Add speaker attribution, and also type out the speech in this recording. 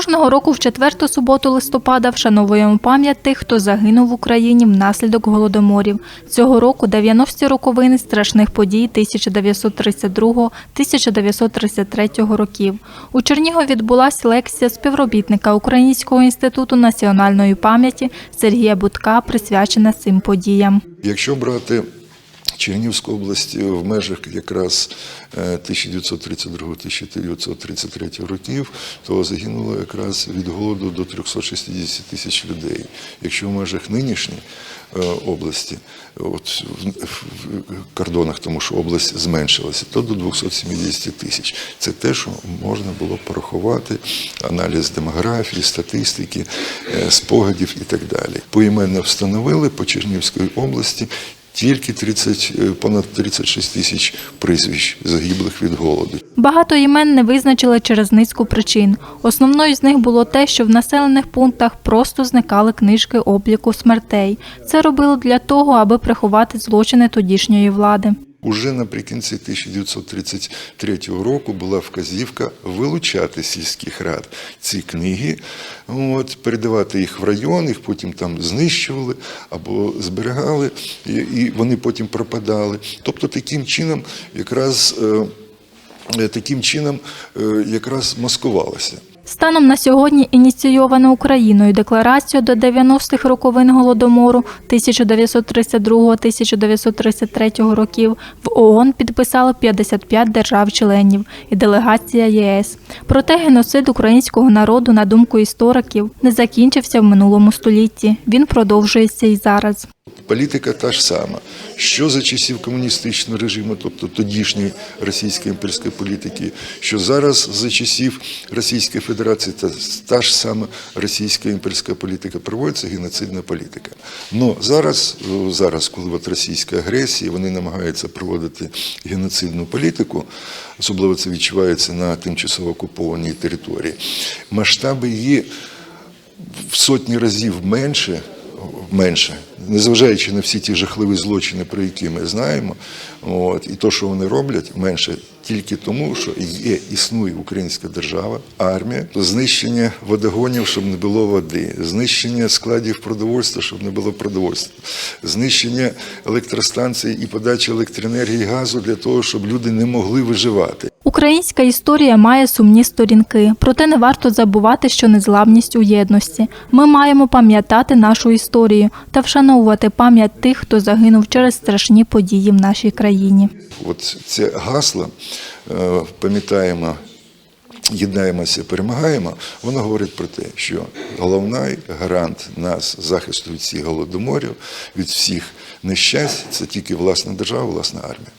Speaker 1: Кожного року в четверту суботу листопада вшановуємо пам'ять тих, хто загинув в Україні внаслідок голодоморів. Цього року 90-ті роковини страшних подій 1932-1933 років. У Чернігові відбулася лекція співробітника Українського інституту національної пам'яті Сергія Будка, присвячена цим подіям.
Speaker 2: Якщо брати Чернігівську область в межах якраз е, 1932-1933 років, то загинуло якраз від голоду до 360 тисяч людей. Якщо в межах нинішньої е, області, от в кордонах, тому що область зменшилася, то до 270 тисяч. Це те, що можна було порахувати, аналіз демографії, статистики, е, спогадів і так далі. Поіменно встановили по Чернігівській області тільки 30, е, понад 36 тисяч прізвищ загиблих від голоду.
Speaker 1: Багато імен не визначили через низку причин. Основною з них було те, що в населених пунктах просто зникали книжки обліку смертей. Це робили для того, аби приховати злочини тодішньої влади.
Speaker 2: Уже наприкінці 1933 року була вказівка вилучати сільських рад ці книги, от, передавати їх в район, їх потім там знищували або зберігали, і, вони потім пропадали. Тобто таким чином якраз, е, таким чином е, якраз маскувалося.
Speaker 1: Станом на сьогодні ініційовано Україною декларацію до 90-х роковин голодомору 1932-1933 років в ООН підписали 55 держав-членів і делегація ЄС. Проте геноцид українського народу, на думку істориків, не закінчився в минулому столітті. Він продовжується і зараз.
Speaker 2: Політика та ж сама. Що за часів комуністичного режиму, тобто тодішньої російської імперської політики, що зараз за часів Російської Федерації та та ж сама російська імперська політика проводиться геноцидна політика. Ну зараз, зараз, коли от російська агресія, вони намагаються проводити геноцидну політику, особливо це відчувається на тимчасово окупованій території. Масштаби її в сотні разів менше, менше, незважаючи на всі ті жахливі злочини, про які ми знаємо, от, і то, що вони роблять, менше тільки тому, що є, існує українська держава, армія, знищення водогонів, щоб не було води, знищення складів продовольства, щоб не було продовольства, знищення електростанцій і подачі електроенергії газу для того, щоб люди не могли виживати.
Speaker 1: Українська історія має сумні сторінки, проте не варто забувати, що незламність у єдності. Ми маємо пам'ятати нашу історію та вшановувати пам'ять тих, хто загинув через страшні події в нашій країні.
Speaker 2: От це гасло е, пам'ятаємо, єднаємося, перемагаємо. Воно говорить про те, що головний гарант нас захисту від всіх голодоморів, від всіх нещасть це тільки власна держава, власна армія.